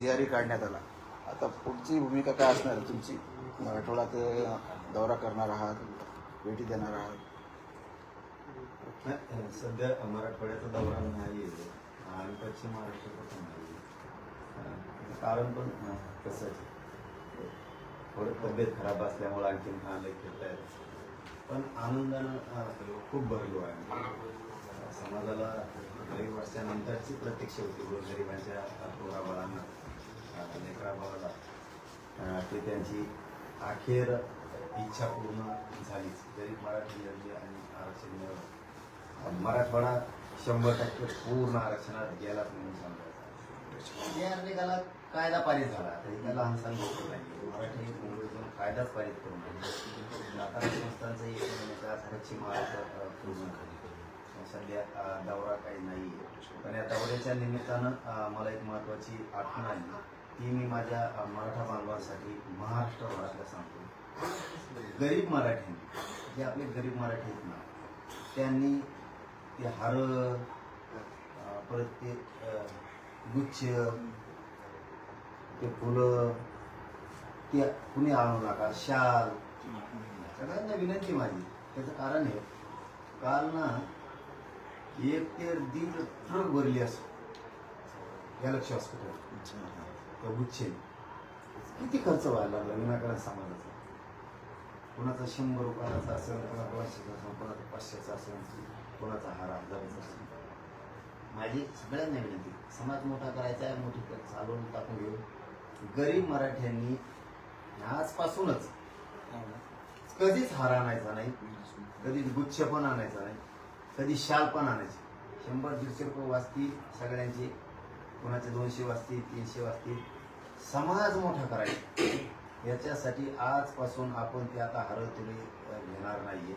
तयारी काढण्यात आला. आता पुढची भूमिका काय असणार? आहे तुमची मराठवाड्यात ते दौरा करणार आहात भेटी देणार आहात. सध्या मराठवाड्याचा दौरा नाही आहे. आणि पश्चिम महाराष्ट्राचा पण नाही कारण पण कसं आहे, थोडं तब्येत खराब असल्यामुळे आणखीन आलं फिरता येत पण आनंदानं खूप भरलो आहे. समाजाला काही वर्षानंतरची प्रतीक्षा होती गोरगरिबांच्या पोरा बळांना लेकरा भावाला ते त्यांची अखेर इच्छा पूर्ण झालीच. जरी मराठी लढली आणि आरक्षण मिळवलं मराठवाडा शंभर टक्के पूर्ण आरक्षणात गेलाच म्हणून सांगायचं या निकाला कायदा पारित झाला. तर एका लहान गोष्ट नाही. मराठी मुंबईतून कायदाच पारित करून आणला. संस्थांचा संस्थांचं एक म्हणजे महिन्याच्या आत पश्चिम महाराष्ट्र पूर्ण सध्या दौरा काही नाही पण या दौऱ्याच्या निमित्तानं मला एक महत्वाची आठवण आली. ती मी माझ्या मराठा बांधवांसाठी महाराष्ट्रभरातल्या सांगतो. गरीब मराठी जे आपले गरीब मराठी आहेत ना त्यांनी ते हार परत ते गुच्छ ते फुलं ते कुणी आणू नका शाल सगळ्यांना विनंती माझी त्याचं कारण आहे काल ना एक ते दीड ट्रक भरली असं गॅलक्सी हॉस्पिटल. त्या गुच्छे किती खर्च व्हायला लागला विनाकारण समाजाचा? कोणाचा शंभर रुपयाचा असेल कोणाचा दोनशेचा असेल कोणाचा पाचशेचा असेल कोणाचा हार हजाराचा असेल. माझी सगळ्यांना विनंती समाज मोठा करायचा आहे मोठी चालवून टाकून घेऊ गरीब मराठ्यांनी आजपासूनच कधीच हार आणायचा नाही कधीच गुच्छ पण आणायचा नाही कधी शाल पण आणायची शंभर दीडशे रुपये वाजतील सगळ्यांची. कोणाचे दोनशे वाजतील तीनशे वाजतील? समाज मोठा करायचा. याच्यासाठी आजपासून आपण ते आता हरळ घेणार नाहीये.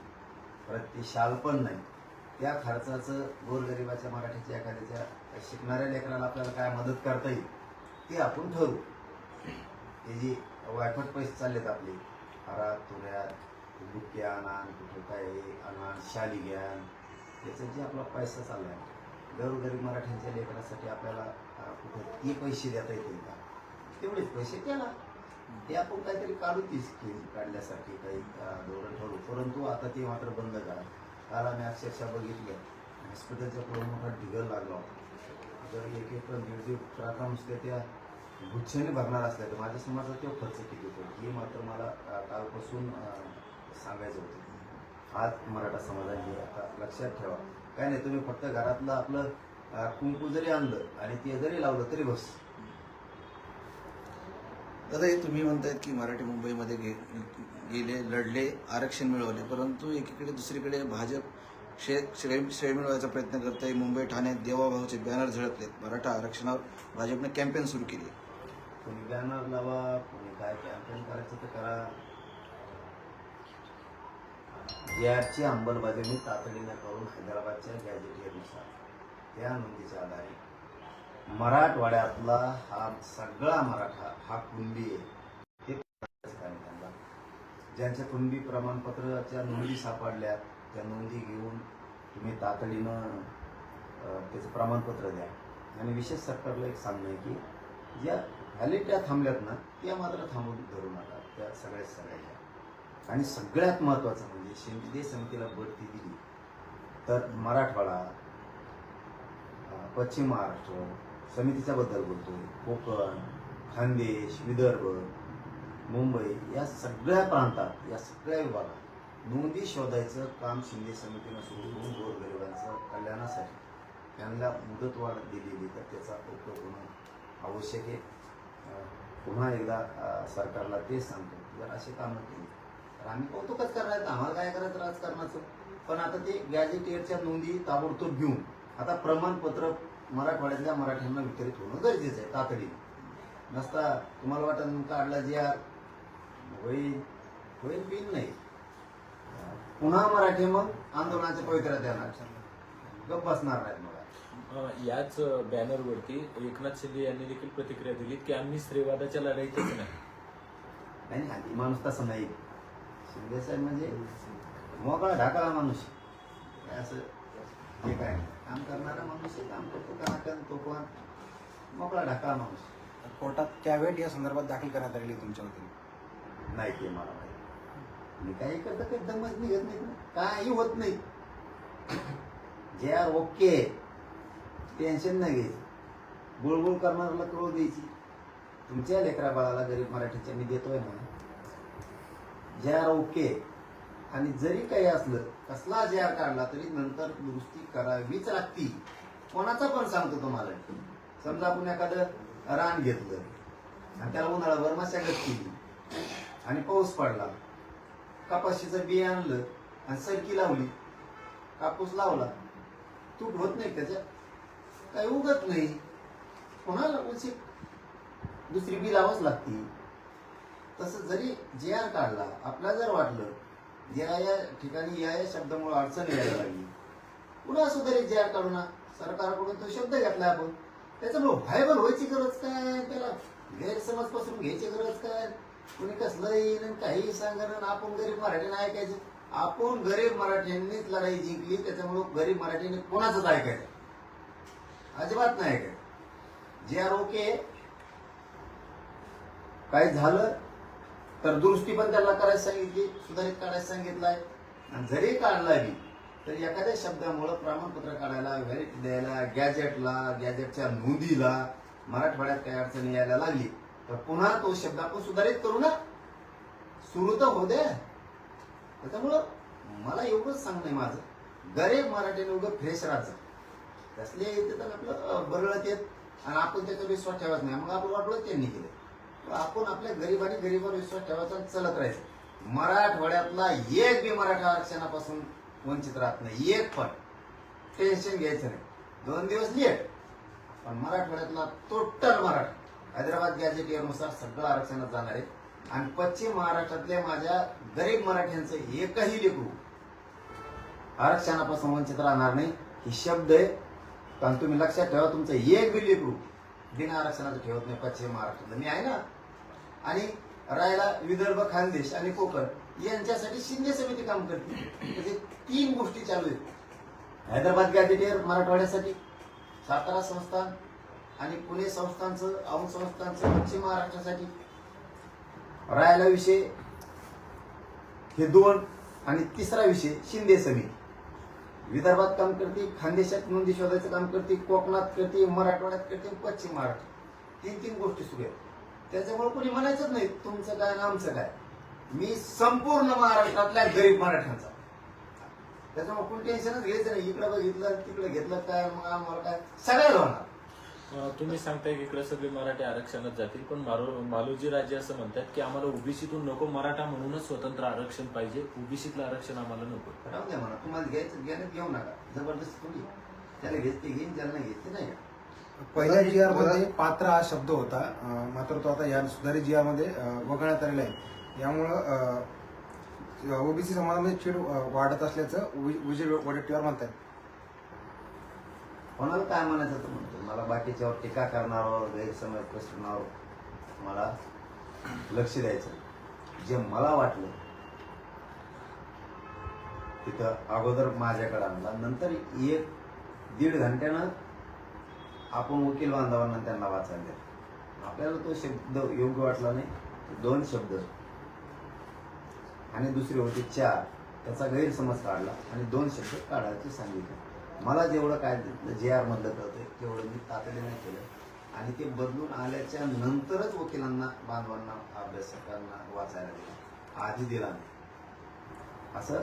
परत ते शाल पण नाही. त्या खर्चाचं गोरगरिबाच्या मराठीच्या एखाद्याच्या शिकणाऱ्या लेकराला आपल्याला काय मदत करता येईल ते आपण ठरवू. हे जी वायफट पैसे चाललेत आपले हरात तुऱ्यात बुक्के आणा कुठे काय आणा शाली घ्यान याचा जे आपला पैसा चालला आहे गरीब मराठ्यांच्या लेकरासाठी आपल्याला कुठं कुठे ते पैसे देता येतील का? तेवढेच पैसे त्याला. ते आपण काहीतरी काढू ती स्कीम काढण्यासाठी काही धोरण ठरवू. परंतु आता ते मात्र बंद करा काल आम्ही अक्षरशः बघितलं. हॉस्पिटलच्या पुढे मोठा ढिगल लागला होता. जर एक एक दीड दीड ट्रका नुसत्या त्या गुच्छाने भरणार असल्या तर माझ्या समाजात तो खर्च किती होतो? हे मात्र मला कालपासून सांगायचं होतं. आज मराठा समाजाने आता लक्षात ठेवा. काय नाही तुम्ही फक्त घरातलं आपलं कुंकू जरी आणलं आणि ते जरी लावलं तरी बस. दादा हे तुम्ही म्हणतायत की मराठी मुंबईमध्ये गे गेले लढले आरक्षण मिळवले परंतु एकीकडे दुसरीकडे भाजप श्रेय श्रेय श्रेय मिळवायचा प्रयत्न करत आहे. मुंबई ठाण्यात देवाभाऊचे बॅनर झळकलेत. मराठा आरक्षणावर भाजपने कॅम्पेन सुरू केली. कोणी बॅनर लावा कोणी काय कॅम्पेन करायचं तर करा. याची अंमलबजावणी तातडीनं करून हैदराबादच्या गॅजेटियरनुसार त्या नोंदीच्या आधारे. मराठवाड्यातला हा सगळा मराठा हा कुणबी आहे. हे त्यांना. ज्यांच्या कुणबी प्रमाणपत्राच्या नोंदी सापडल्या त्या नोंदी घेऊन तुम्ही तातडीनं त्याचं प्रमाणपत्र द्या. आणि विशेष सरकारला एक सांगणं आहे की ज्या व्हॅलिट्या थांबल्यात ना त्या मात्र थांबून धरू नका. त्या सगळ्या सगळ्या आणि सगळ्यात महत्त्वाचं म्हणजे शिंदे समितीला बढती दिली. तर मराठवाडा पश्चिम महाराष्ट्र समितीच्या बद्दल बोलतोय. कोकण खानदेश विदर्भ मुंबई या सगळ्या प्रांतात या सगळ्या विभागात नोंदी शोधायचं काम शिंदे समितीनं सुरू करून गोरगरिबांचं कल्याणासाठी त्यांना मुदतवाढ दिलेली तर त्याचा उपयोग होणं आवश्यक आहे. पुन्हा एकदा सरकारला तेच सांगतो. जर असे कामं केली तर आम्ही कौतुकच करायचं आम्हाला काय करायचं राजकारणाचं? पण आता ते गॅजेटियरच्या नोंदी ताबडतोब घेऊन आता प्रमाणपत्र मराठवाड्यातल्या मराठ्यांना वितरित होणं गरजेचं आहे तातडीने. नसता तुम्हाला वाटत काढला जे आर होईल होईल बिल नाही. पुन्हा मराठी मग आंदोलनाच्या पवित्र्यात येणार. गप बसणार नाहीत मग. अ, याच बॅनरवरती एकनाथ शिंदे यांनी देखील प्रतिक्रिया दिली की आम्ही स्त्रीवादाच्या लढाईतच नाही. माणूस तसा नाही शिंदे साहेब म्हणजे मोकळा ढाकाळा माणूस असं जे काय? काम करणारा माणूस काम करतो का तो पण मोकळा ढाकाळा माणूस कोर्टात त्यावेळी या संदर्भात दाखल करण्यात आलेली तुमच्या वतीने? नाही ते मला माहिती मी काही करता काही दमच निघत नाही. काही होत नाही. जे आर ओके टेन्शन नाही घ्यायचं. बुळबुळ करणाऱ्याला कळू द्यायची. तुमच्या लेकरा बाळाला गरीब मराठीच्या मी देतोय ना जे आर ओके. आणि जरी काही असलं कसला जे आर काढला तरी नंतर दुरुस्ती करावीच लागती. कोणाचा पण सांगतो तुम्हाला. समजा आपण एखादं रान घेतलं आणि त्याला उन्हाळाभर मशागत केली आणि पाऊस पडला. कपाशीचं बी आणलं आणि सरकी लावली. कापूस लावला. तूट होत नाही त्याच्यात. काही उगत नाही. कोणाला उलशी दुसरी बी लावाच लागती. तसं जरी जे आर काढला आपला जर वाटलं या या ठिकाणी या या शब्दामुळे अडचण यायला लागली. पुन्हा सुधारित जे आर काढू ना सरकारकडून तो शब्द घेतला आपण. त्याच्यामुळे व्हायबल व्हायची गरज काय? त्याला गैरसमजपासून घ्यायची गरज काय? कोणी कसलं येईन काही सांगणं आपण गरीब मराठीने ऐकायचं. आपण गरीब मराठ्यांनीच लढाई जिंकली त्याच्यामुळे गरीब मराठीने कोणाचंच ऐकायचं? अजिबात नाही ऐकायचं. जे आर ओके काय झालं तर दुरुस्ती पण त्याला करायला सांगितली सुधारित काढायला सांगितलंय. आणि जरी काढलाही तर एखाद्या शब्दामुळं प्रमाणपत्र काढायला व्हॅलिटी द्यायला गॅजेटला गॅजेटच्या नोंदीला मराठवाड्यात काही अडचणी यायला लागली तर पुन्हा तो शब्द आपण सुधारित करू ना. सुरू तर होऊ द्या. त्याच्यामुळं मला एवढंच सांगणं आहे माझं. गरीब मराठीने उगं फ्रेश राहायचं. तसले येते तर आपलं बरळत येत. आणि आपण त्याचा विश्वास ठेवायचा नाही. मग आपण वाटलं त्यांनी केलं. आपण आपल्या गरीबाने गरीबावर विश्वास ठेवायचा चलत राहायचं. मराठवाड्यातला एक बी मराठा आरक्षणापासून वंचित राहत नाही. एक पण. टेन्शन घ्यायचं नाही. दोन दिवस लेट पण मराठवाड्यातला टोटल मराठा. हैदराबाद गॅजेटियरनुसार सगळं आरक्षणात जाणार आहे. आणि पश्चिम महाराष्ट्रातल्या माझ्या गरीब मराठ्यांचं एकही लेकरू आरक्षणापासून वंचित राहणार नाही. ही शब्द आहे. कारण तुम्ही लक्षात ठेवा तुमचं एक बी लेकरू बिना आरक्षणाचं ठेवत नाही पश्चिम महाराष्ट्रातलं. मी आहे ना आणि राहायला विदर्भ खानदेश आणि कोकण यांच्यासाठी शिंदे समिती काम करते. म्हणजे तीन गोष्टी चालू आहेत. हैदराबाद गॅदिटेअर मराठवाड्यासाठी सातारा संस्थान आणि पुणे संस्थांचं औंध संस्थानचं पश्चिम महाराष्ट्रासाठी राहायला विषय हे दोन आणि तिसरा विषय शिंदे समिती. विदर्भात काम करते खानदेशात नोंदी शोधायचं काम करते कोकणात करते मराठवाड्यात करते पश्चिम महाराष्ट्र. तीन तीन गोष्टी सुरू आहेत. त्याच्यामुळे कोणी म्हणायचंच नाही तुमचं काय आणि आमचं काय. मी संपूर्ण महाराष्ट्रातल्या गरीब मराठ्यांचा. त्याच्यामुळे कोणी टेन्शनच घ्यायचं नाही. इकडं बघितलं तिकडे घेतलं काय मग आम्हाला काय? सगळ्याला होणार. तुम्ही सांगताय की इकडे सगळे मराठी आरक्षणात जातील पण मालोजी राजे असं म्हणतात की आम्हाला ओबीसीतून नको मराठा म्हणूनच स्वतंत्र आरक्षण पाहिजे. ओबीसीतलं आरक्षण आम्हाला नको. राहू द्या म्हणा. तुम्हाला घ्यायचं घेण्यात घेऊ नका. जबरदस्ती थोडी त्याला घेत ते घेईन त्याला नाही घेत ते नाही. पहिल्या जी आरमध्ये पात्र हा शब्द होता. मात्र तो आता या सुधारित जी आरमध्ये वगळण्यात आलेला आहे. यामुळं ओबीसी समाजामध्ये चीड वाढत असल्याचं विजय वडेट्टीवार म्हणतात कोणाला काय म्हणायचं तर म्हणतो मला बाकीच्यावर टीका करणाऱ्यावर गैरसमज पसरवणावर मला लक्ष द्यायचं जे मला वाटलं तिथं अगोदर माझ्याकडे आणला. नंतर एक दीड घंट्यानं आपण वकील बांधवांना त्यांना वाचायला दिलं. आपल्याला तो शब्द योग्य वाटला नाही दोन शब्द. आणि दुसरी होती चार. त्याचा गैरसमज काढला आणि दोन शब्द काढायचे सांगितले. मला जेवढं काय जे आर मधलं कळतंय तेवढं मी तातडीने केलं. आणि ते बदलून आल्याच्या नंतरच वकिलांना बांधवांना अभ्यासकांना वाचायला दिलं. आधी दिला नाही. असं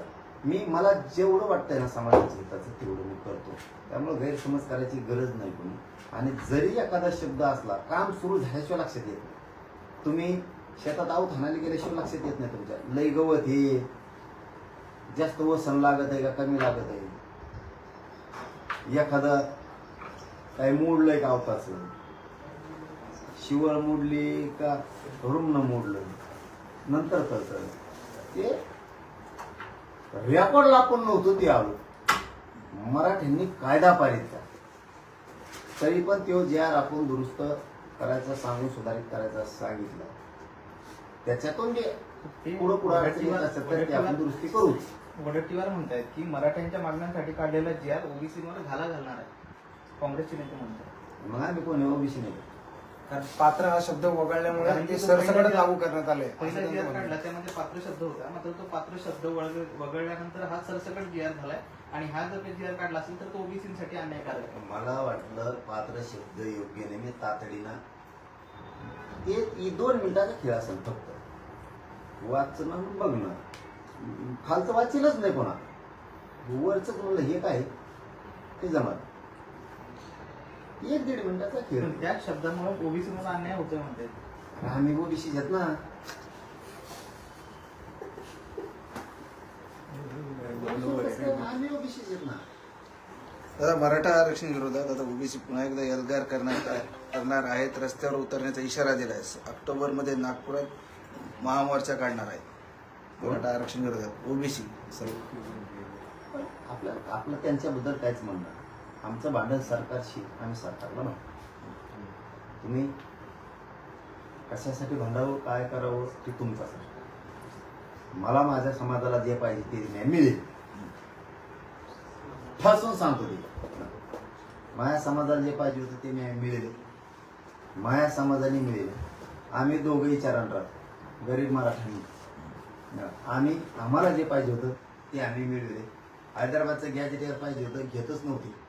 मी मला जेवढं वाटतंय ना समाजाच्या हिताचं तेवढं मी करतो. त्यामुळे गैरसमज करायची गरज नाही कोणी. आणि जरी एखादा शब्द असला काम सुरू झाल्याशिवाय लक्षात येत नाही. तुम्ही शेतात आऊत हाणायला गेल्याशिवाय लक्षात येत नाही तुमच्या. लय गवत हे जास्त वसन लागत आहे का कमी लागत आहे? एखादं काही मोडलंय का अवताचं शिवळ मोडली का रुग्ण मोडलं? नंतर कळतं. ते रेकॉर्डला आपण नव्हतो ते आलो मराठ्यांनी कायदा पारित केला तरी पण तो जे आर आपण दुरुस्त करायचा सांगून सुधारित करायचा सांगितलं. त्याच्यातून जे पुढं पुढं अडचणी येत असतात तर ते आपण दुरुस्ती करूच वडट्टीवार म्हणतायत की मराठ्यांच्या मागण्यांसाठी काढलेला जी आर ओबीसी वर घाला घालणार आहे. काँग्रेसचे नेते म्हणतात. मग आम्ही कोणी ओबीसी नाही? कारण पात्र हा शब्द वगळल्यामुळे कारण ते की तो सरसकट लागू करण्यात आले. पहिला आर काढला त्यामध्ये पात्र शब्द होता. मात्र तो पात्र शब्द वळग- वगळल्यानंतर हा सरसकट आर झालाय. आणि हा जर आर काढला असेल तर तो ओबीसीसाठी अन्यायकारक आहे. मला वाटलं पात्र शब्द योग्य नाही. मी तातडीनं ते इ- दोन मिनिटाचा खेळ असेल फक्त. वाचणं बघणं. खालचं वाचेलच नाही कोणा वरच म्हणलं हे काय? ते जमत. एक दीड मिनिटाचा खेळ. त्या शब्दामुळे ओबीसी म्हणून अन्याय होतोय म्हणते. आम्ही ओबीसी घेत ना. आम्ही ओबीसी घेत ना दादा मराठा आरक्षण विरोधात आता ओबीसी पुन्हा एकदा एल्गार करण्यात करणार आहेत रस्त्यावर उतरण्याचा इशारा दिला आहे ऑक्टोबरमध्ये नागपुरात महामोर्चा काढणार आहेत मराठा आरक्षण विरोधात ओबीसी. सर्व आपल्या आपलं त्यांच्याबद्दल काहीच म्हणणं नाही. आमचं भांडण सरकारशी आम्ही सरकारला ना तुम्ही कशासाठी भांडावं काय करावं ते तुमचा प्रश्न. मला माझ्या समाजाला जे पाहिजे ते नेहमी मिळेल. ठासून सांगतो ते माझ्या समाजाला जे पाहिजे होतं ते न्याय मिळेल. माझ्या समाजाने मिळेल. आम्ही दोघंही चरण राहतो. गरीब मराठ्यांनी. आम्ही आम्हाला जे पाहिजे होतं ते आम्ही मिळवले. हैदराबादचं गॅजेटियर पाहिजे होतं घेतच नव्हते.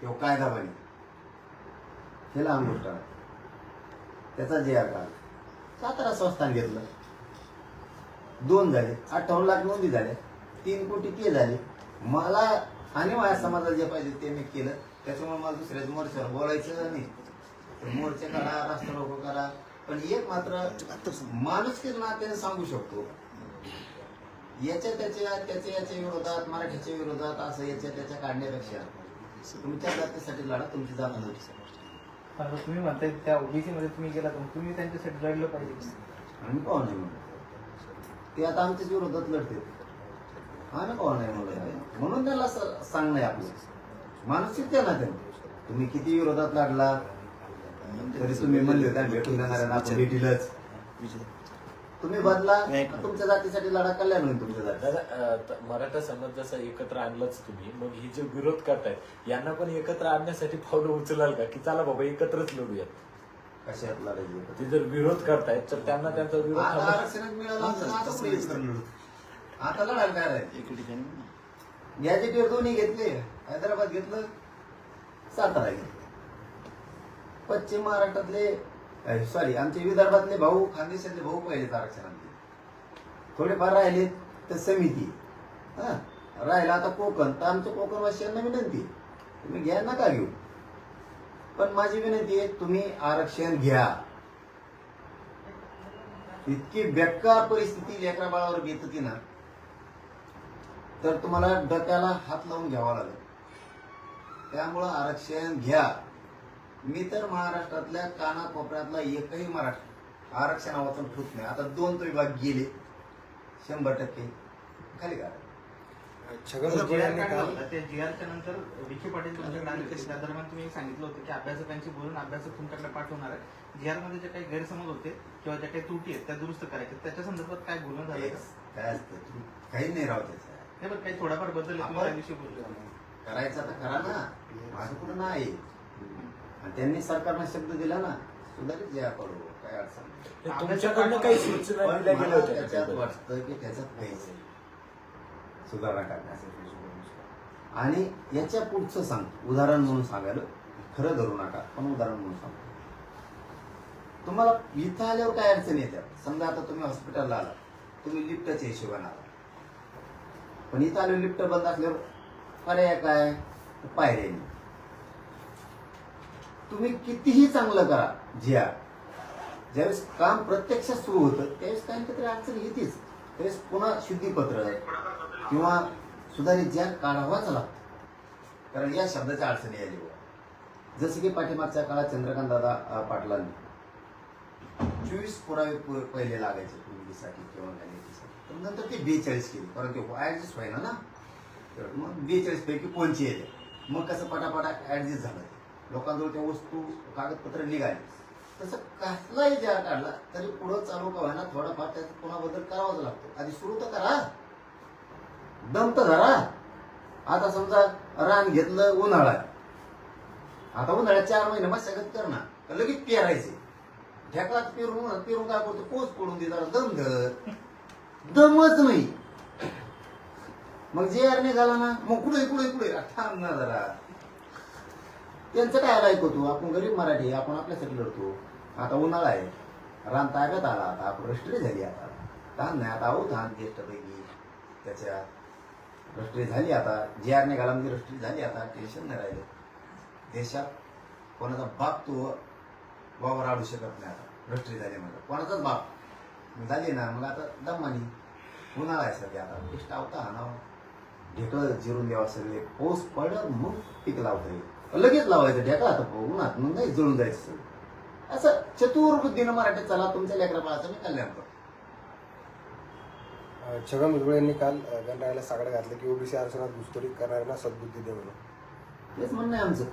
किंवा कायदा बने हे लहान गोष्ट आहे. त्याचा जे आकार सातारा संस्थान घेतलं. दोन झाले अठ्ठावन्न लाख नोंदी झाल्या तीन कोटी ते झाले. मला आणि माझ्या समाजाला जे पाहिजे ते मी केलं. त्याच्यामुळे मला दुसऱ्याच मोर्चावर बोलायचं नाही. मोर्चे करा राष्ट्र रोको करा. पण एक मात्र माणुसकीच नात्याने सांगू शकतो. याच्या त्याच्या त्याच्या याच्या विरोधात मराठीच्या विरोधात असं याच्या त्याच्या काढण्यापेक्षा तुमच्या जातीसाठी लढा तुमची नव्हती आता तुम्ही म्हणताय त्या ओबीसी मध्ये तुम्ही गेला तुम्ही त्यांच्यासाठी लढलं पाहिजे. आम्ही कोण नाही म्हणत ते आता आमच्याच विरोधात लढते. आम्ही कोण नाही म्हणत म्हणून त्याला सांगणं आहे आपलं. मानसिक त्या ना तुम्ही किती विरोधात लढला तरी तुम्ही म्हणले होते आम्ही भेटून देणार भेटीलच. तुम्ही बदला तुमच्या जातीसाठी लढा कल्याण होईल तुमच्या जाती. मराठा समाज जसा एकत्र आणलाच तुम्ही मग ही जे विरोध करतायत यांना पण एकत्र आणण्यासाठी पावलं उचलाल का? की चला बाबा एकत्रच लढूयात. कशात लढायची ते जर विरोध करतायत तर त्यांना त्यांचा विरोध आता लढायला काय राहील? एके ठिकाणी. गॅजेटियर दोन्ही घेतले हैदराबाद घेतलं सातारा घेतलं. पश्चिम महाराष्ट्रातले सॉरी आमचे विदर्भातले भाऊ खानदेशातले भाऊ पहिलेच आरक्षणातले थोडेफार राहिले तर समिती. हा राहिला आता कोकण. तर आमचं कोकणवासियांना विनंती तुम्ही घ्या नका घेऊ. पण माझी विनंती आहे तुम्ही आरक्षण घ्या. इतकी बेकार परिस्थिती लेकरा बाळावर येत होती ना तर तुम्हाला डोक्याला हात लावून घ्यावा लागेल. त्यामुळं आरक्षण घ्या. मी तर महाराष्ट्रातल्या कानाकोपऱ्यातला एकही मराठा आरक्षण वाचून ठेवत नाही. आता दोन तो विभाग गेले. शंभर टक्के. खाली का नंतर विखे पाटील दरम्यान तुम्ही सांगितलं होतं की अभ्यासकांशी बोलून अभ्यासक तुमच्याकडे पाठवणार आहे जी आरमध्ये जे काही गैरसमज होते किंवा ज्या काही त्रुटी आहेत त्या दुरुस्त करायच्या त्याच्या संदर्भात काय बोलणं झालं? काय असतं? तुम्ही काही नाही राहू त्याचं. नाही पण काही थोडाफार बदल त्या दिवशी बोलले करायचं तर करा ना. माझं कुठं नाही. आणि त्यांनी सरकारनं शब्द दिला ना सुधारित जे करू काय अडचण नाही. ते तुमच्याकडनं काही सूचना पण दिल्या मला गेल्या होत्या का त्याच्यात? वाटतं की त्याच्यात काहीच सुधारणा करण्यासाठी आणि याच्या पुढचं सांग उदाहरण म्हणून सांगायला खरं धरू नका पण उदाहरण म्हणून सांगतो तुम्हाला इथं आल्यावर काय अडचणी येतात समजा आता तुम्ही हॉस्पिटलला आला तुम्ही लिफ्टच्या हिशोबाने आला पण इथं आल्यावर लिफ्ट बंद असल्यावर पर्याय काय तर पायऱ्या नाही. तुम्ही कितीही चांगलं करा झिया ज्यावेळेस काम प्रत्यक्षात सुरू होतं त्यावेळेस काही काहीतरी अडचण येतेच. त्यावेळेस पुन्हा शुद्धीपत्र किंवा सुधारित ज्या काढावाच लागतो. कारण या शब्दाच्या अडचणी आली बुवा. जसं की पाठीमागच्या काळात चंद्रकांत दादा पाटलांनी चोवीस पुरावे पहिले लागायचे मुलगीसाठी किंवा गॅलेटीसाठी तर नंतर ते बेचाळीस केले. कारण ते ॲडजस्ट व्हायला ना. तर मग बेचाळीस पैकी कोणची येते. मग कसं पटापटा ॲडजस्ट झालं लोकांजवळ त्या वस्तू कागदपत्र निघाली. तसं कसलाही ज्या काढला तरी पुढं चालू का व्हायना थोडाफार त्याचा पुन्हा बदल करावाच लागतो. आधी सुरू तर करा. दम तर धरा. आता समजा रान घेतलं उन्हाळा आता उन्हाळ्यात चार महिने मशागत कर ना लगेच पेरायचे? ढेकळात पेरून पेरून काय करतो? पोच पडून दे जरा दम धर. दमच नाही. मग जे आर निघाला ना मग कुठे कुठे कुठे? थांब ना जरा. त्यांचं काय ऐकतो आपण गरीब मराठी आपण आपल्यासाठी लढतो. आता उन्हाळा आहे. रान ताब्यात आला. आता आपण रष्ट्री झाली आता. धान नाही आता आहो धान ज्येष्ठपैकी. त्याच्या रष्ट्री झाली आता. जे आर निघाला म्हणजे रष्ट्री झाली आता. टेन्शन नाही राहिलं. देशात कोणाचा बाप तो वावर आडू शकत नाही आता. रष्ट्री झाली म्हणजे कोणाचाच बाप झाली ना. मग आता दमानी उन्हाळा आहे सध्या आता. टेस्ट आवता हा ना. ढेकळं जिरून द्यावा सगळे. पाऊस पडलं मग पीक लावता येईल लगेच लावायचं ढेकळा आता उन्हात मग नाही जळून जायचं सगळं. असं चतुर बुद्धीनं मराठीत चला तुमच्या लेकरा बाळाचं मी कल्याण करतो. छगन भुजबळ यांनी काल गणरायाला साकडं घातलं की ओबीसी आरक्षणात घुसखोरी करणाऱ्यांना सद्बुद्धी दे म्हणून. तेच म्हणणं आहे आमचं.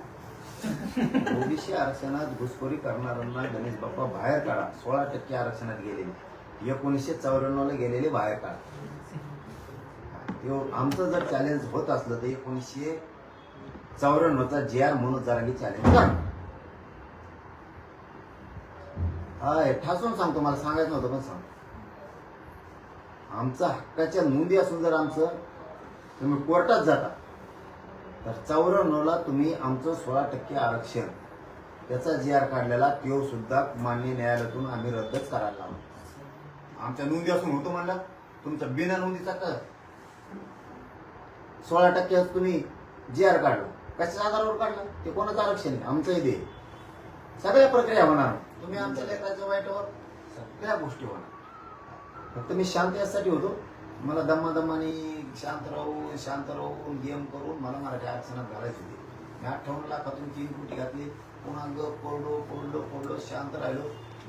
ओबीसी आरक्षणात घुसखोरी करणाऱ्यांना गणेश बाप्पा बाहेर काढा. सोळा टक्के आरक्षणात गेलेले. एकोणीसशे चौऱ्याण्णवला गेलेले बाहेर काढा. आमचं जर चॅलेंज होत असलं तर एकोणीसशे चौऱ्याण्णवचा जे आर म्हणून जरांगी चॅलेंज करा ठासून सांगतो मला सांगायचं नव्हतं पण सांग. आमचं हक्काच्या नोंदी असून जर आमचं तुम्ही कोर्टात जाता तर चौऱ्याण्णवला तुम्ही आमचं सोळा टक्के आरक्षण. त्याचा जी आर काढलेला तो सुद्धा मान्य न्यायालयातून आम्ही रद्दच करायला लावलो आमच्या नोंदी असून होतो म्हणला तुमच्या बिना नोंदीचा कर. सोळा टक्के तुम्ही जी आर काढला. कशाच्या आधारावर काढला? ते कोणाचं आरक्षण आहे? आमचं हे दे सगळ्या प्रक्रिया होणार. तुम्ही आमच्या लेकराच्या वाईटावर सगळ्या गोष्टी होणार. फक्त मी शांत यासाठी होतो. मला दम्मा दम्माने शांत राहून शांत राहून गेम करून मला मराठी आरक्षणात घालायचे होते. मी अठ्ठावन्न लाखातून तीन कोटी घातली. पुन्हा ग पडलो पडलो पडलो शांत राहिलो.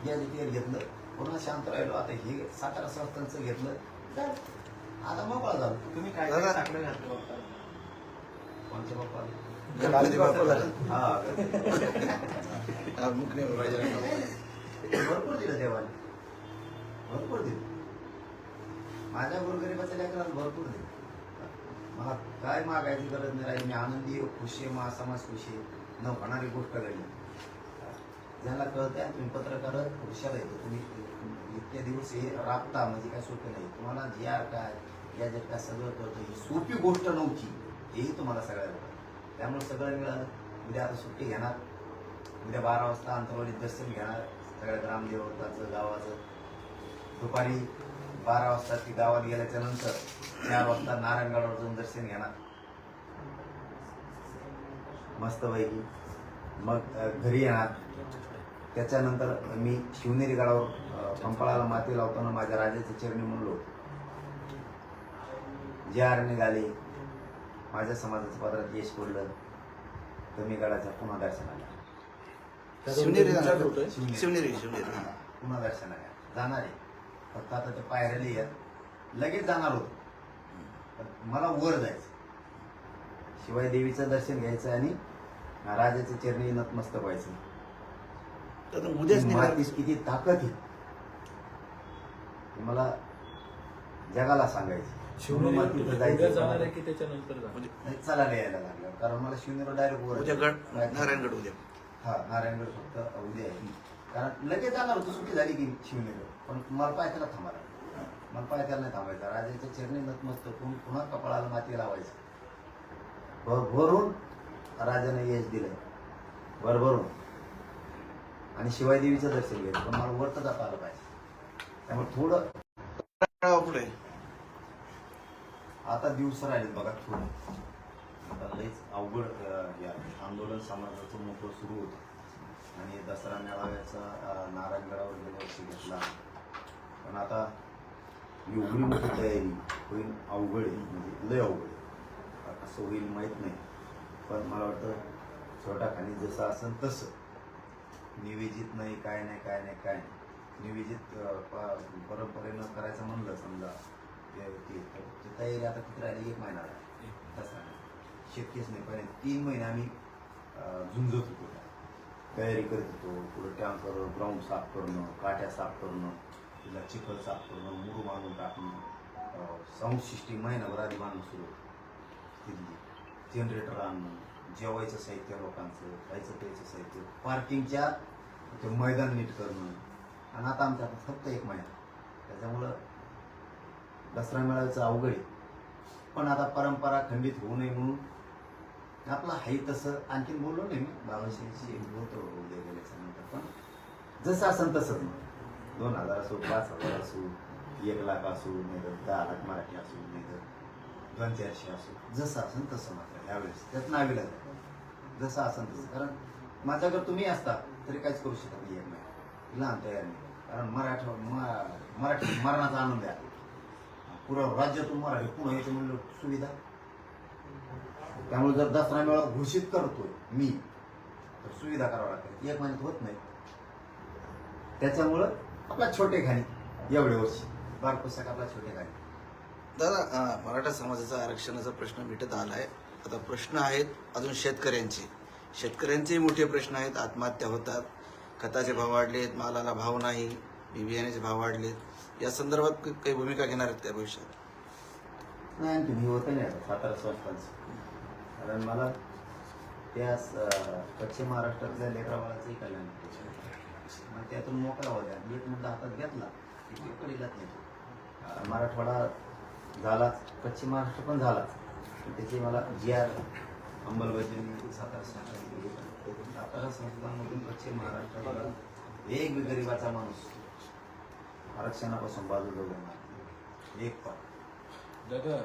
गॅजेटियर घेतलं. पुन्हा शांत राहिलो? आता हे सातारा संस्थांचं घेतलं. आता मोकळा झालो. तुम्ही काय साकडं घातलं बघता? कोणच्या बाप्पा? गणपती बाप्पाला हा भरपूर दिलं देवाने भरपूर दिलं माझ्या गोरगरिबाच्या लेकराला भरपूर दिलं मला काय मागायची गरज नाही राहिली मी आनंदी खुशी आहे मा समाज खुशी आहे न होणारी गोष्ट घडली ज्याला कळतंय तुम्ही पत्रकार हुशार येतो तुम्ही इतके दिवस हे. राबता म्हणजे काय सोपे नाही तुम्हाला जे आर काय गॅजेट काय सगळं कळतं ही सोपी गोष्ट नव्हती हेही तुम्हाला सगळ्या त्यामुळे सगळं मिळालं. उद्या आता सुट्टी घेणार. उद्या बारा वाजता अंतरवाडीत दर्शन घेणार. सगळ्या ग्रामदेवताचं गावाचं. दुपारी बारा वाजता ती गावात गेल्याच्यानंतर चार वाजता नारायणगडावर जाऊन दर्शन घेणार. मस्तपैकी मग घरी येणार. त्याच्यानंतर मी शिवनेरी गडावर पंपाळाला माती लावताना माझ्या राजाचे चरणी म्हणलो जे आर निघाले. माझ्या समाजाचं पदरात यश पडलं तर मी गडाच्या पुन्हा दर्शनाला शिवनेरी जाणार? शिवनेरी. शिवनेरी हा, पुन्हा दर्शनाला जाणार आहे. फक्त आता ते पायऱ्याला येत लगेच जाणार होतो. पण मला वर जायचं. शिवाय देवीचं दर्शन घ्यायचं आणि राजाच्या चरणी नतमस्तक व्हायचं. तर उद्याच निघाल किती ताकद आहे. हे मला जगाला सांगायचं. शिवनेरी म्हणून मला तिथं उद्या जायचं जाणार आहे की त्याच्यानंतर जाणार? उद्या नाही, चालायला यायला लागलं. कारण मला शिवनेर डायरेक्ट उद्या गड नारायणगड उद्या. हा नारायणगड फक्त उद्या आहे. कारण लगेच जाणार होतो सुट्टी झाली की शिवनेर पण मला पाय त्याला थांबायला मला पाय त्याला नाही थांबायचा. राजाच्या चरणी नतमस्तक होऊन पुन्हा कपाळाला माती लावायचं. भरभरून राजाने यश दिलंय भरभरून. आणि शिवाय देवीचं दर्शन घ्यायचं पण मला वर तर जाता आलं पाहिजे. त्यामुळे थोडं पुढे. आता दिवस राहिले बघा थोडे. आता लईच अवघड या आंदोलन समाजाचं मोठं सुरू होतं. आणि दसरा मेळाव्याचा नारायणगडावर गेल्या वर्षी घेतला. पण आता एवढी मोठी तयारी होईल अवघड आहे म्हणजे लय अवघड आहे. आता कसं होईल माहीत नाही. पण मला वाटतं छोटा खाली जसं असेल तसं. निवेदित नाही काय नाही काय नाही काय नाही. निवेदित प- परंपरेनं करायचं म्हणलं समजा. ते- तयारी आता किती राहिली एक महिना. तसा. शक्यच नाही पहिले तीन महिने आम्ही झुंजत होतो त्या. तयारी करत होतो पुढे टँकर ग्राउंड साफ करणं काट्या साफ करणं तिला चिखल साफ करणं मुरू बांधून टाकणं साऊंड सिस्टीम महिनाभर आधी बांधणं सुरू होतं. तिथली जनरेटर आणणं जेवायचं साहित्य लोकांचं खायचं प्यायचं साहित्य पार्किंगच्या ते मैदान नीट करणं आणि आता आमच्या फक्त एक महिना त्याच्यामुळं दसरा मिळायचं अवघड आहे. पण आता परंपरा खंडित होऊ नये म्हणून आपलं हाई तसं. आणखीन बोललो नाही मी. बाबाशी बोलतो उद्या गेल्याच्यानंतर पण. जसं असेल तसंच मग दोन हजार असो पाच हजार असो एक लाख असो नाही तर दहा लाख मराठी असो नाही तर दोन चारशे असो. जसं असेल तसं मात्र यावेळेस त्यात नावीला जसं असेल तसं कारण माझ्याकडे तुम्ही असता तरी काहीच करू शकत नाही एक नाही लहान तयार नाही. कारण मराठा म- मराठी मरणाचा आनंद आहे. पुरा राज्यातून मराठी पुन्हा यायचं म्हणलं सुविधा? त्यामुळे जर दसरा मेळा घोषित करतोय मी तर सुविधा करावं लागते. एक महिन्यात होत नाही. त्याच्यामुळं आपला छोटे खाणी एवढे वर्ष. पुस्तक आपला छोटे खाणी. दादा मराठा समाजाचा आरक्षणाचा प्रश्न मिटत आलाय. आता प्रश्न आहेत अजून शेतकऱ्यांचे. शेतकऱ्यांचेही मोठे प्रश्न आहेत. आत्महत्या होतात. खताचे भाव वाढलेत. मालाला भाव नाही. बी बियाण्याचे भाव वाढलेत. या संदर्भात काही भूमिका घेणार आहेत त्या भविष्यात? नाही तुम्ही मी होतं नाही आता. सातारा संस्थांचं. कारण मला त्या पश्चिम महाराष्ट्रातल्या लेकराबाळाचंही कल्याण मग त्यातून मोकळा होत्या एक मुद्दा हातात घेतला. की ते नाही. मराठवाडा झालाच. पश्चिम महाराष्ट्र पण झालाच. त्याची मला जी आर अंमलबजावणी सातारा संस्थान सातारा संस्थांमधून पश्चिम महाराष्ट्राला एक गरिबाचा माणूस आरक्षणापासून बाजूला उभा एक पण दादा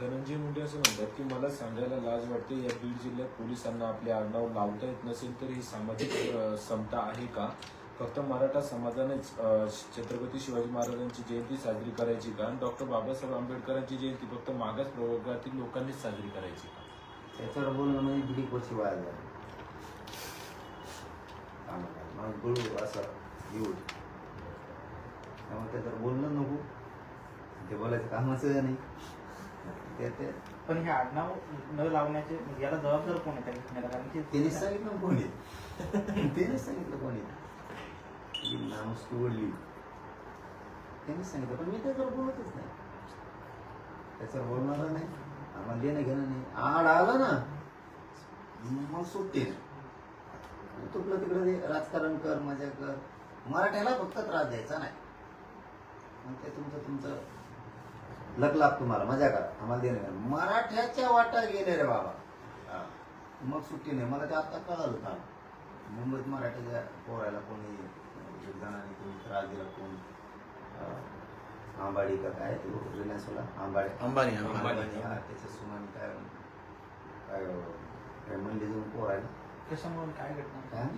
धनंजय मुंडे असं म्हणतात की मला सांगायला लाज वाटते या बीड जिल्ह्यात पोलिसांना आपले आडनाव लावता येत नसेल तर ही सामाजिक समता आहे का फक्त मराठा समाजानेच छत्रपती शिवाजी महाराजांची जयंती साजरी करायची का डॉक्टर बाबासाहेब आंबेडकरांची जयंती फक्त मागास प्रवर्गातील लोकांनीच साजरी करायची का त्याच्यावर बोलणं म्हणजे दीड एक वर्ष वाया झालं असं येऊ त्यामुळे त्याच्यावर बोलणं नको. ते बोलायचं कामाचं नाही. ते ते. पण हे आडनाव न लावण्याचे म्हणजे याला जबाबदार कोण आहे त्या घटनेला कारण की त्यांनीच सांगितलं कोणी? त्यांनीच सांगितलं कोणी? ही नामस्की ओढली त्यांनीच सांगितलं पण मी त्याच्यावर बोलतच नाही. त्याच्यावर बोलणार नाही. आम्हाला देणं घेणं नाही. आड आला ना मग सुटते तुकलं तिकडे राजकारण कर मजा कर. मराठ्याला फक्त त्रास द्यायचा नाही. ते तुमचं तुमचं लक लाभ तुम्हाला मजा करा. आम्हाला देणं मराठ्याच्या वाटा गेले रे बाबा. मग सुट्टी नाही. मला ते आता कळालं का? मुंबईत मराठीच्या पोरायला कोणी जणांनी कोणी त्रास दिला कोण आंबाडी का काय तो रिलायन्सवाला? आंबाडे. अंबानी अंबानी. हा त्याच्या सुनाने काय काय म्हणले जाऊन पोरायला? कशामुळे काय घटना? काय?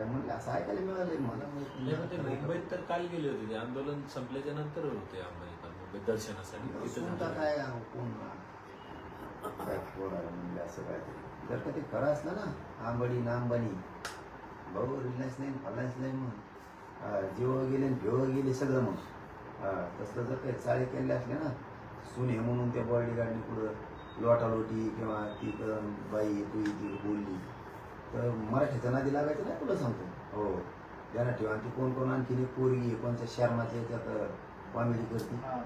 काय म्हणले असं ऐकायला मिळालं मला मुंबईत तर काल गेले होते. ते आंदोलन संपल्याच्या नंतर होते काल मुंबईत दर्शनासाठी झालं. काय कोण काय पोरायला म्हणले असं काय जर का ते खरं असलं ना आंबाडी ना अंबानी भाऊ रिलायन्स नाही फलायन्स नाही मग जीव गेले भेव गेले सगळं मग तसलं जर काही चाळे केले असले ना सुने म्हणून त्या बॉडी गाडली पुढं लोटालोटी किंवा ती बाई तू ती बोलली. तर मराठीच्या नादी लागायचं नाही तुला? सांगतो? हो. ध्यानात ठेवा. आणि ती कोण कोण आणखीन एक पोरगी आहे, कोणत्या शर्माच्या याच्यात कॉमेडी करते. हा.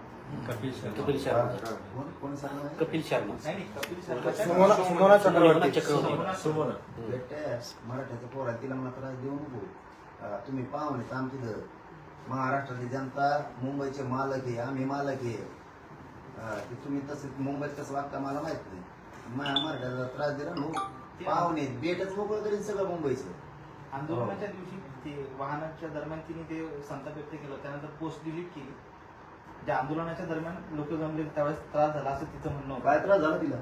कपिल शर्मा. कपिल शर्मा. कोण कोण आहे? कपिल शर्मा. नाही नाही कपिल शर्माच्या- सुमोना सुमोना चक्रवर्ती. चक्रवर्ती. सुमोना- सुमन. बेटे मराठ्याचं पोर आहे तिला मला त्रास देऊ नको. अं, तुम्ही पाहुणे तर आमची इथं महाराष्ट्रातली जनता मुंबईचे मालक आहे आम्ही मालक आहे. अं, ते तुम्ही तसं मुंबईत कसं वागता मला माहीत नाही. मा- मराठ्याला त्रास दिला नो पाहुणे बेटच मोकळं करीन सगळं मुंबईचं. आंदोलनाच्या दिवशी ते वाहनाच्या दरम्यान तिने ते संताप व्यक्त केलं. त्यानंतर पोस्ट डिलीट केली. ज्या आंदोलनाच्या दरम्यान लोक जमले त्यावेळेस त्रास झाला असं तिचं म्हणणं होतं. काय त्रास झाला तिला?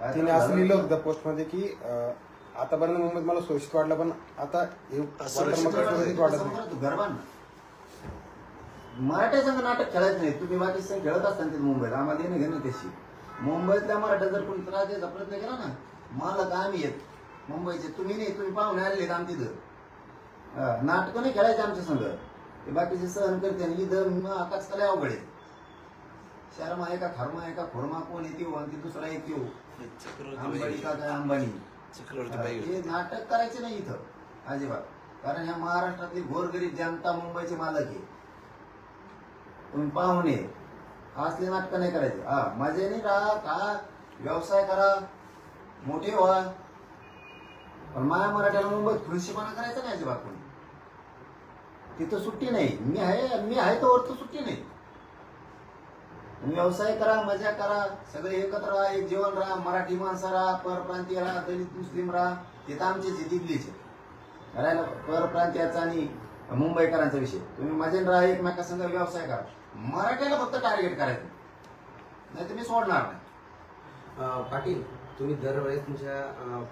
काय तिने त्रास असं झाला? लिहिलं होतं त्या पोस्टमध्ये की अं, आतापर्यंत मुंबईत मला सुरक्षित वाटलं पण आता हे वातावरण. सुरक्षित वाटत नाही. तू संघ नाटक खेळायचं नाही तुम्ही बाकी संघ खेळत असताना तिथे मुंबईत आम्हाला येणं घेणं त्याशी मुंबईतल्या मराठा जर कोणी त्रास द्यायचा प्रयत्न केला ना मालक आम्ही येत मुंबईचे तुम्ही नाही तुम्ही पाहुणे आलेले आम तिथं नाटकं नाही खेळायचे आमच्या संघ. ते बाकीचे सहन करते आणि इथं आकाश कले अवघड आहे. शर्मा आहे का खर्मा आहे का खोरमा कोण येते आणि दुसरा येते अंबानी. का काय अंबानी हे नाटक करायचे नाही इथं अजिबात. कारण ह्या महाराष्ट्रातली गोरगरीब जनता मुंबईचे मालक आहे. तुम्ही पाहुणे. असले नाटक नाही करायचे. हा मजेने राहा का व्यवसाय करा. मोठे व्हा. पण माया मराठ्याला मुंबईत खुर्शीपणा करायचा नाही अजिबात कोणी तिथं सुट्टी नाही. मी आहे मी आहे तर वरती सुट्टी नाही. तुम्ही व्यवसाय करा मजा करा सगळे एकत्र राहा एक जेवण राहा मराठी माणसं राहा परप्रांतीय राहा दलित मुस्लिम राहा. तिथं आमचे जे दिल्लीचे करायला परप्रांतीयाचा आणि मुंबईकरांचा विषय. तुम्ही मजेन राहा एकमेकासंग व्यवसाय करा. मराठ्याला फक्त टार्गेट करायचं. नाही तुम्ही सोडणार नाही. पाटील तुम्ही दरवेळेस तुमच्या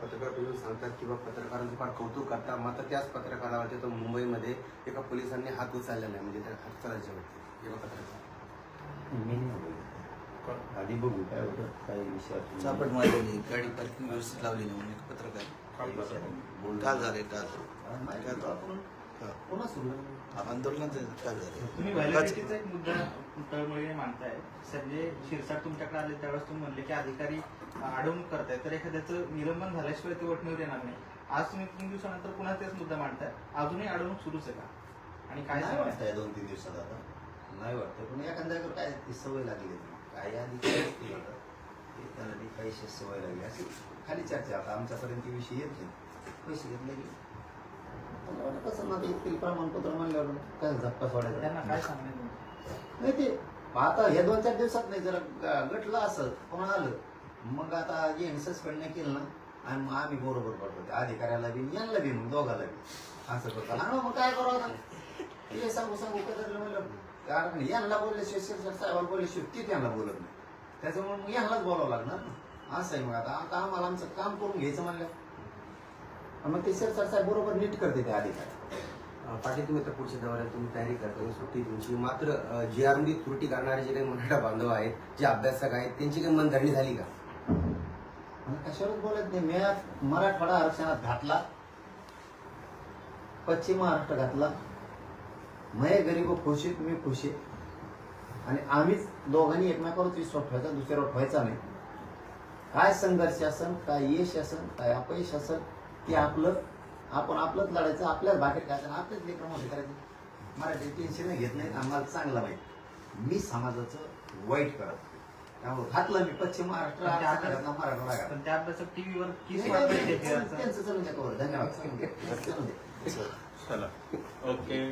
पत्रकार परिषदेत सांगतात किंवा पत्रकारांचं फार कौतुक करता. मात्र त्याच पत्रकारावरती तो मुंबईमध्ये एका पोलिसांनी हात उचललेला आहे. म्हणजे त्या हातचा राज्यावरती एका पत्रकार मी नाही. आधी बघू. काय होतं? काय विषय चापट मारलेली गाडी पार्किंग व्यवस्थित लावली नाही म्हणून एक पत्रकार. काल झाले काल हा. पुन्हा सुरू झाले. तुम्ही व्हॅलिडिटीचा एक मुद्दा तळमळीने मांडताय. संजय शिरसाट तुमच्याकडे आले त्यावेळेस तुम्ही म्हणले की अधिकारी अडवणूक करताय तर एखाद्याचं निलंबन झाल्याशिवाय ते वटणीवर येणार नाही. आज तुम्ही तीन दिवसानंतर पुन्हा तेच मुद्दा मांडताय. अजूनही अडवणूक सुरूच आहे का? आणि काय नाही? वाटतंय दोन तीन दिवसात आता. नाही वाटतं पण एखाद्याकडे काय ती सवय लागली. काही आधी काय असते बघा. ते त्याला ती पैसे सवय लागली. अशी खाली चर्चा. आता आमच्यापर्यंत विषय येत नाही. पैसे घेतले वाटलं कसं ना ते इतके प्रमाणपत्र म्हणल्यावर काय धक्का सोडायचा त्यांना काय सांगणार? नाही ते आता हे दोन चार दिवसात नाही जरा ग- गटलं असं कोण आलं? मग आता जे सस्पेंड नाही केलं ना आणि मग आम्ही बरोबर पडतो त्या अधिकाऱ्याला बी आणि यांना बी मग दोघाला बी. असं करतो. आणि मग काय करावं आता? हे सांगू सांगू कदरलं म्हणलं. कारण यांना बोलल्याशिवाय शिरसाट साहेबाला बोलल्याशिवाय ते त्यांना बोलत नाही. त्याच्यामुळे मग यांनाच बोलावं लागणार ना. असं आहे मग आता. आता आम्हाला आमचं काम करून घ्यायचं म्हणलं. मग ते शिरसाट साहेब बरोबर नीट करते ते अधिकारी पाटील तुम्ही तर पुढच्या दौऱ्यात तुम्ही तयारी करता सुट्टी तुमची. मात्र जी आरमध्ये त्रुटी करणारे जे काही मराठा बांधव आहेत जे अभ्यासक आहेत त्यांची काही मनधरणी झाली का? कशावरच बोलत नाही. मी मराठवाडा आरक्षणात घातला. पश्चिम महाराष्ट्र घातला. मय गरीब खुशी तुम्ही खुशी आणि आम्हीच दोघांनी एकमेकावरच विश्वास ठेवायचा दुसऱ्यावर ठेवायचा नाही. काय संघर्ष असन काय यश असन काय अपयश असन ते आपलं आपण आपलंच लढायचं आपल्याच घ्यायचं आणि आपल्याच लेकर मोठे करायचे. मराठी टेन्शन घेत नाहीत. आम्हाला चांगलं माहिती मी समाजाचं वाईट करत त्यामुळे घातलं मी पश्चिम महाराष्ट्र मराठवाडा. धन्यवाद. चला. ओके.